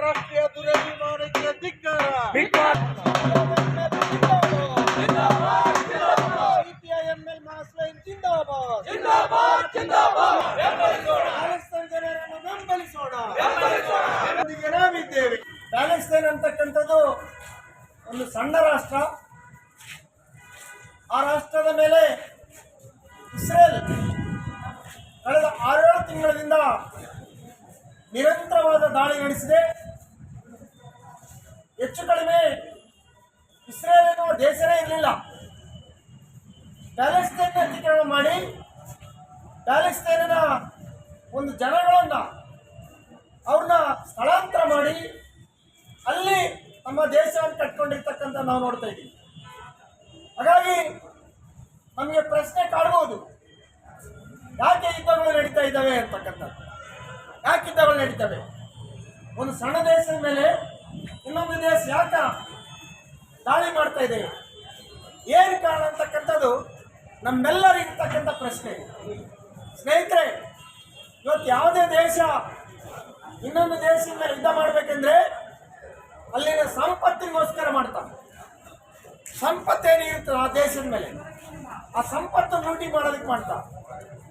ರಾಷ್ಟ್ರೀಯ ಜಿಂದಾಬಾದ್. ಜಿಂದಾಬಾದ್ ಜಿಂದಾಬಾದ್. ಪ್ಯಾಲೆಸ್ತೈನ್ ಅಂತಕ್ಕಂಥದ್ದು ಒಂದು ಸಣ್ಣ ರಾಷ್ಟ್ರ. ಆ ರಾಷ್ಟ್ರದ ಮೇಲೆ ಇಸ್ರೇಲ್ ಕಳೆದ ಆರೇಳು ತಿಂಗಳಿಂದ ನಿರಂತರವಾದ ದಾಳಿ ನಡೆಸಿದೆ. ಹೆಚ್ಚು ಕಡಿಮೆ ಇಸ್ರೇಲ್ ಎನ್ನುವ ದೇಶನೇ ಇರಲಿಲ್ಲ. ಪ್ಯಾಲೆಸ್ತೇನ್ ಅತಿಕ್ರಮಣ ಮಾಡಿ ಪ್ಯಾಲೆಸ್ತೈನಿನ ಒಂದು ಜನಗಳನ್ನ ಅವ್ರನ್ನ ಸ್ಥಳಾಂತರ ಮಾಡಿ ಅಲ್ಲಿ ನಮ್ಮ ದೇಶವನ್ನು ಕಟ್ಕೊಂಡಿರ್ತಕ್ಕಂಥ ನಾವು ನೋಡ್ತಾ ಇದ್ದೀವಿ. ಹಾಗಾಗಿ ನಮಗೆ ಪ್ರಶ್ನೆ ಕಾಡ್ಬೋದು. ಯಾಕೆ ಯುದ್ಧಗಳು ನಡೀತಾ ಇದ್ದಾವೆ ಅಂತಕ್ಕಂಥದ್ದು. ಯಾಕೆ ಯುದ್ಧಗಳು ನಡೀತವೆ. ಒಂದು ಸಣ್ಣ ದೇಶದ ಮೇಲೆ ಇನ್ನೊಂದು ದೇಶ ಯಾಕ ದಾಳಿ ಮಾಡ್ತಾ ಇದೆ? ಏನು ಕಾರಣ ಅಂತಕ್ಕಂಥದ್ದು ನಮ್ಮೆಲ್ಲರಿಗಿರ್ತಕ್ಕಂಥ ಪ್ರಶ್ನೆ. ಸ್ನೇಹಿತರೆ, ಇವತ್ತು ಯಾವುದೇ ದೇಶ ಇನ್ನೊಂದು ದೇಶದ ಮೇಲೆ ಯುದ್ಧ ಮಾಡಬೇಕೆಂದ್ರೆ ಅಲ್ಲಿನ ಸಂಪತ್ತಿಗೋಸ್ಕರ ಮಾಡ್ತಾರೆ ಸಂಪತ್ತೇನಿರ್ತದೆ ಆ ದೇಶದ ಮೇಲೆ. ಆ ಸಂಪತ್ತು ಲೂಟಿ ಮಾಡೋದಕ್ಕೆ ಮಾಡ್ತಾರೆ